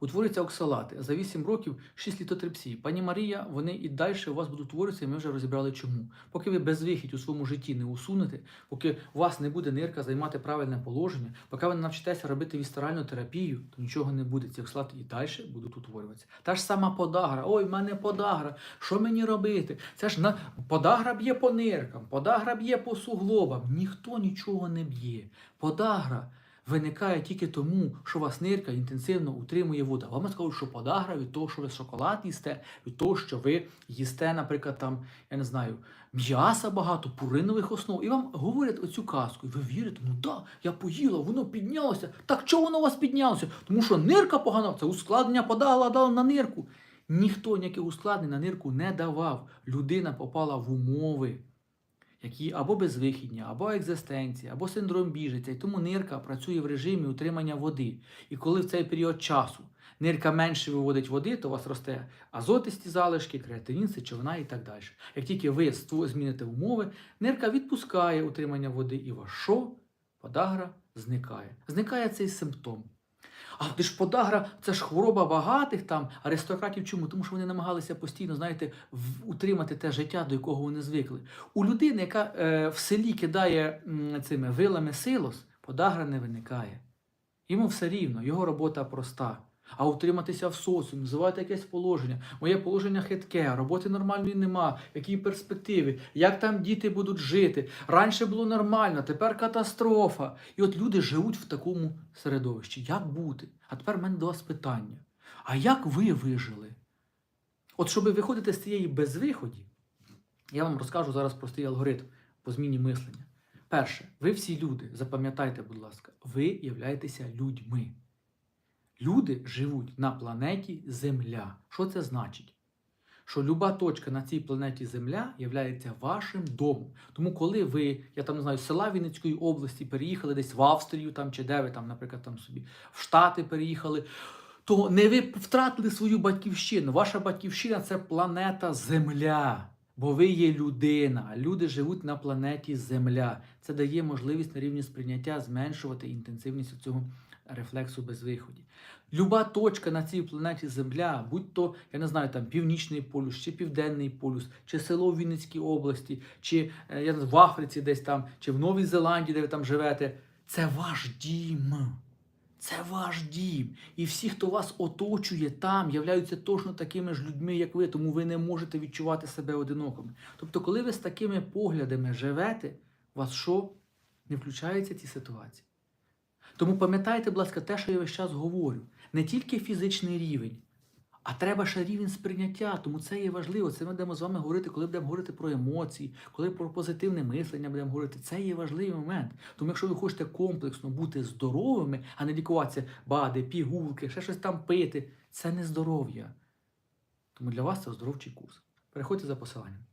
утворюються оксалати. За 8 років 6 літотрипсій. Пані Марія, вони і далі у вас будуть утворюватися, і ми вже розібрали чому. Поки ви безвихідь у своєму житті не усунете, поки у вас не буде нирка займати правильне положення, поки ви не навчитеся робити вістеральну терапію, то нічого не буде. Ці оксалати і далі будуть утворюватися. Та ж сама подагра. Ой, в мене подагра. Що мені робити? Це ж на подагра б'є по ниркам, подагра б'є по суглобам. Ніхто нічого не б'є. Подагра виникає тільки тому, що вас нирка інтенсивно утримує вода. Вам скажуть, що подагра від того, що ви шоколад їсте, від того, що ви їсте, наприклад, там, я не знаю, м'яса багато, пуринових основ. І вам говорять оцю казку. І ви вірите, ну так, я поїла, воно піднялося. Так чого воно у вас піднялося? Тому що нирка погана, це ускладнення подагла дала на нирку. Ніхто ніяких ускладнень на нирку не давав. Людина попала в умови які або безвихідні, або екзистенція, або синдром біжиця. І тому нирка працює в режимі утримання води. І коли в цей період часу нирка менше виводить води, то у вас росте азотисті залишки, креатинін, сечовина і так далі. Як тільки ви зміните умови, нирка відпускає утримання води, і у вас що? Подагра зникає. Зникає цей симптом. А ти ж подагра, це ж хвороба багатих там аристократів. Чому? Тому що вони намагалися постійно, знаєте, утримати те життя, до якого вони звикли. У людини, яка е, в селі кидає цими вилами силос, подагра не виникає. Йому все рівно, його робота проста. А утриматися в соціумі, називати якесь положення. Моє положення хитке, роботи нормальної нема, які перспективи, як там діти будуть жити. Раніше було нормально, тепер катастрофа. І от люди живуть в такому середовищі. Як бути? А тепер в мене до вас питання. А як ви вижили? От щоб виходити з цієї безвиході, я вам розкажу зараз простий алгоритм по зміні мислення. Перше, ви всі люди, запам'ятайте, будь ласка, ви являєтеся людьми. Люди живуть на планеті Земля. Що це значить? Що люба точка на цій планеті Земля є вашим домом. Тому, коли ви, я там не знаю, з села Вінницької області переїхали десь в Австрію там, чи де ви там, наприклад, там собі в Штати переїхали, то не ви втратили свою батьківщину. Ваша батьківщина це планета Земля. Бо ви є людина, люди живуть на планеті Земля. Це дає можливість на рівні сприйняття зменшувати інтенсивність цього рефлексу безвиході. Люба точка на цій планеті Земля, будь то, я не знаю, там Північний полюс, чи Південний полюс, чи село в Вінницькій області, чи е, я в Африці десь там, чи в Новій Зеландії, де ви там живете, це ваш дім. Це ваш дім. І всі, хто вас оточує там, являються точно такими ж людьми, як ви, тому ви не можете відчувати себе одинокими. Тобто, коли ви з такими поглядами живете, у вас що? Не включаються ці ситуації. Тому пам'ятайте, будь ласка, те, що я весь час говорю, не тільки фізичний рівень, а треба ще рівень сприйняття. Тому це є важливо. Це ми будемо з вами говорити, коли будемо говорити про емоції, коли про позитивне мислення будемо говорити. Це є важливий момент. Тому якщо ви хочете комплексно бути здоровими, а не лікуватися бади, пігулки, ще щось там пити, це не здоров'я. Тому для вас це оздоровчий курс. Переходьте за посиланням.